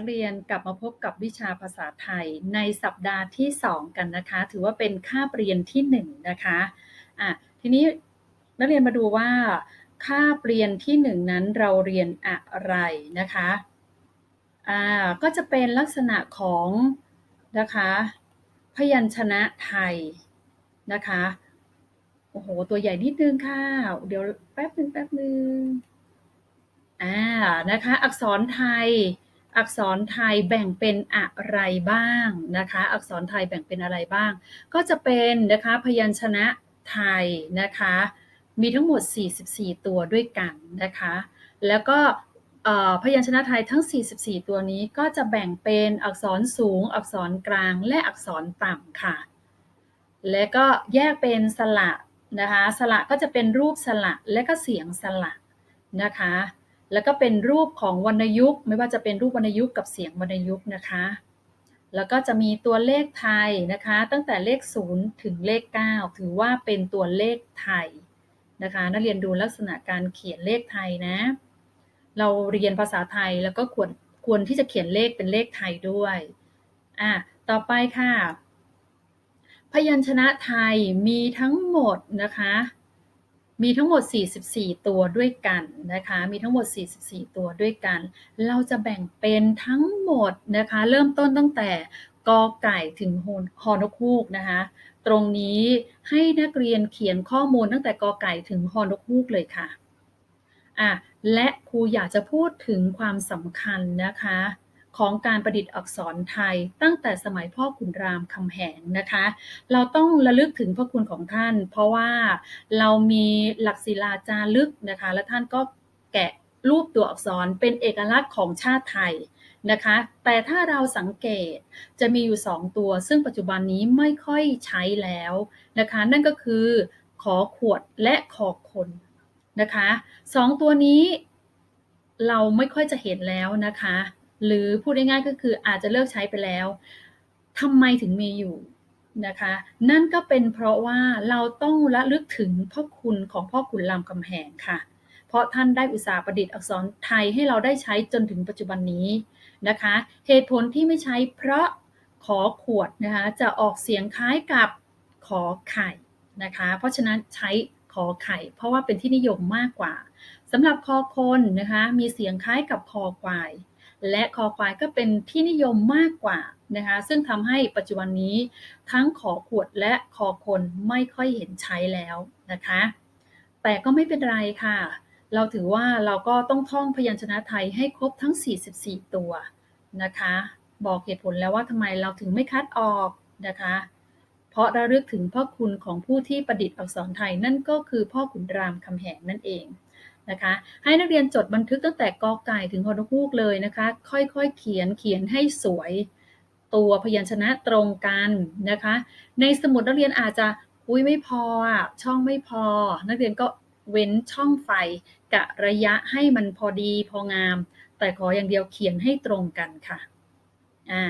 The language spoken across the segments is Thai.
นักเรียนกลับมาพบกับวิชาภาษาไทยในสัปดาห์ที่ 2 กันนะคะ ถือว่าเป็นคาบเรียนที่1นะคะอะทีนี้นักเรียนมาดูว่าคาบเรียนที่ 1 นั้นเราเรียนอะไรนะคะอ่าก็จะเป็นลักษณะของนะคะพยัญชนะไทยนะคะโอ้โหตัวใหญ่นิดนึงค่ะ เดี๋ยวแป๊บนึงแป๊บนึงอ่านะคะอักษรไทย อักษรไทยแบ่งเป็นอะไรบ้างนะคะ อักษรไทยแบ่งเป็นอะไรบ้าง ก็จะเป็นนะคะพยัญชนะไทยนะคะ มีทั้งหมด 44 ตัวด้วยกันนะคะ แล้วก็พยัญชนะไทยทั้ง 44 ตัวนี้ก็จะแบ่งเป็นอักษรสูง อักษรกลาง และอักษรต่ำค่ะ และก็แยกเป็นสระนะคะ สระก็จะเป็นรูปสระและก็เสียงสระนะคะ แล้วก็เป็นรูปของวรรณยุกต์ ไม่ว่าจะเป็นรูปวรรณยุกต์กับเสียงวรรณยุกต์นะคะ แล้วก็จะมีตัวเลขไทยนะคะ ตั้งแต่เลข 0 ถึงเลข 9 ถือว่าเป็นตัวเลขไทยนะคะ นักเรียนดูลักษณะการเขียนเลขไทยนะ เราเรียนภาษาไทยแล้วก็ควรควรที่จะเขียนเลขเป็นเลขไทยด้วยอะต่อไปค่ะ พยัญชนะไทยมีทั้งหมดนะคะ มีทั้งหมด 44 ตัวด้วยกันนะคะ มีทั้งหมด 44 ตัวด้วยกัน เราจะแบ่งเป็นทั้งหมดนะคะ เริ่มต้นตั้งแต่กอไก่ถึงฮอนกฮูกนะคะ ตรงนี้ให้นักเรียนเขียนข้อมูลตั้งแต่กอไก่ถึงฮอนกฮูกเลยค่ะอะ และครูอยากจะพูดถึงความสำคัญนะคะ ของการประดิษฐ์อักษรไทย ตั้งแต่สมัยพ่อขุนรามคำแหงนะคะ เราต้องระลึกถึงพระคุณของท่าน เพราะว่าเรามีหลักศิลาจารึกนะคะ และท่านก็แกะรูปตัวอักษรเป็นเอกลักษณ์ของชาติไทยนะคะ แต่ถ้าเราสังเกตจะมีอยู่ 2 ตัว ซึ่งปัจจุบันนี้ไม่ค่อยใช้แล้วนะคะ นั่นก็คือขอขวดและขอคนนะคะสองตัวนี้เราไม่ค่อยจะเห็นแล้วนะคะ หรือพูดง่ายๆก็คืออาจจะเลิกใช้ไปแล้วทำไมถึงมีอยู่นะคะ นั่นก็เป็นเพราะว่าเราต้องระลึกถึงพ่อคุณของพ่อขุนรามคำแหงค่ะ เพราะท่านได้อุตสาห์ประดิษฐ์อักษรไทยให้เราได้ใช้จนถึงปัจจุบันนี้นะคะ เหตุผลที่ไม่ใช้เพราะขอขวดนะคะจะออกเสียงคล้ายกับขอไข่นะคะ เพราะฉะนั้นใช้ขอไข่ เพราะว่าเป็นที่นิยมมากกว่าสำหรับคอคนนะคะมีเสียงคล้ายกับคอควาย และคอควายก็เป็นที่นิยมมากกว่านะคะ ซึ่งทำให้ปัจจุบันนี้ทั้งขอขวดและคอคนไม่ค่อยเห็นใช้แล้วนะคะ แต่ก็ไม่เป็นไรค่ะ เราถือว่าเราก็ต้องท่องพยัญชนะไทยให้ครบทั้ง 44 ตัวนะคะ บอกเหตุผลแล้วว่าทำไมเราถึงไม่คัดออกนะคะ เพราะระลึกถึงพ่อคุณของผู้ที่ประดิษฐ์อักษรไทยนั่นก็คือพ่อขุนรามคำแหงนั่นเอง นะคะ ให้นักเรียนจดบันทึกตั้งแต่กอไก่ถึงฮอนฮูกเลยนะคะ ค่อยๆเขียนเขียนให้สวยตัวพยัญชนะตรงกันนะคะ ในสมุดนักเรียนอาจจะอุ้ยไม่พออะช่องไม่พอ นักเรียนก็เว้นช่องไฟกะระยะให้มันพอดีพองาม แต่ขออย่างเดียวเขียนให้ตรงกันค่ะอ่า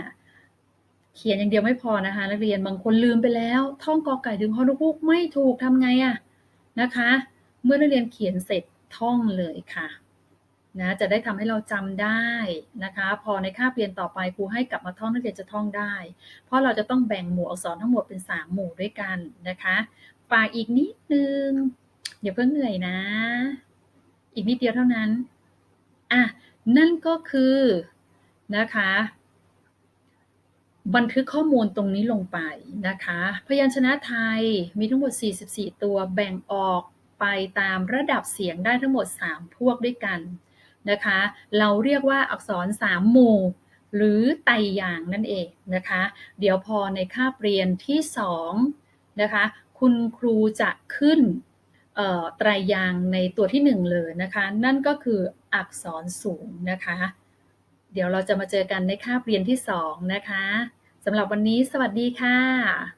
เขียนอย่างเดียวไม่พอนะคะ นักเรียนบางคนลืมไปแล้ว ท่องกอไก่ถึงฮอนุกุกไม่ถูกทำไงอะนะคะ เมื่อนักเรียนเขียนเสร็จ ท่องเลยค่ะนะจะได้ทำให้เราจำได้นะคะ พอในคาบเรียนต่อไปครูให้กลับมาท่องนักเรียนจะท่องได้ เพราะเราจะต้องแบ่งหมู่อักษรทั้งหมดเป็น 3 หมู่ด้วยกันนะคะฝากอีกนิดนึงอย่าเพิ่งเหนื่อยนะ อีกนิดเดียวเท่านั้นอะนั่นก็คือนะคะ บันทึกข้อมูลตรงนี้ลงไปนะคะ พยัญชนะไทยมีทั้งหมด 44 ตัวแบ่งออก ไปตามระดับเสียงได้ทั้งหมด 3 พวกด้วยกันนะคะ เราเรียกว่าอักษร 3 หมู่ หรือไตอย่างนั่นเองนะคะ เดี๋ยวพอในคาบเรียนที่ 2 นะคะ คุณครูจะขึ้นไตรยางในตัวที่ 1 เลยนะคะ นั่นก็คืออักษรสูงนะคะ เดี๋ยวเราจะมาเจอกันในคาบเรียนที่ 2 นะคะสำหรับวันนี้สวัสดีค่ะ